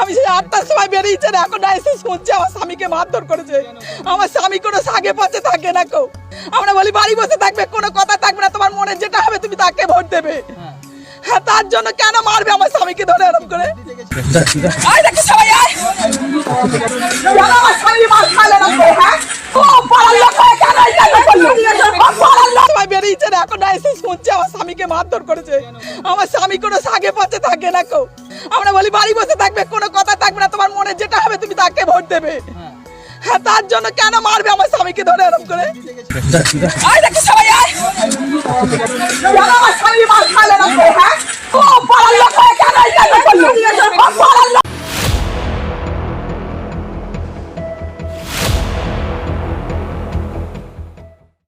আমি সেই আটটার সময় বেরিয়েছে না এখন এসে শুনছি আমার স্বামীকে মারধর করেছে। আমার স্বামী কোনো সাগে পাচ্ছে থাকে না কেউ। আমরা বলি বাড়ি বসে থাকবে কোনো কথা থাকবে না তোমার মনে যেটা হবে তুমি তাকে ভোট দেবে। হ্যাঁ তার জন্য কেন মারবে আমার স্বামীকে ধরে এরকম করে? সবাই লোক সবাই বেরিয়েছে না এখন এসে শুনছে আমার স্বামীকে মারধর করেছে। আমার স্বামী কোনো সাগে পথে থাকে না কেউ আমরা বলি বাড়ি বসে থাকবে কোনো কথা থাকবে না তোমার মনে যেটা হবে তুমি তাকে ভোট দেবে। হ্যাঁ তার জন্য কেন মারবে আমার স্বামীকে ধরে এরম করে? সবাই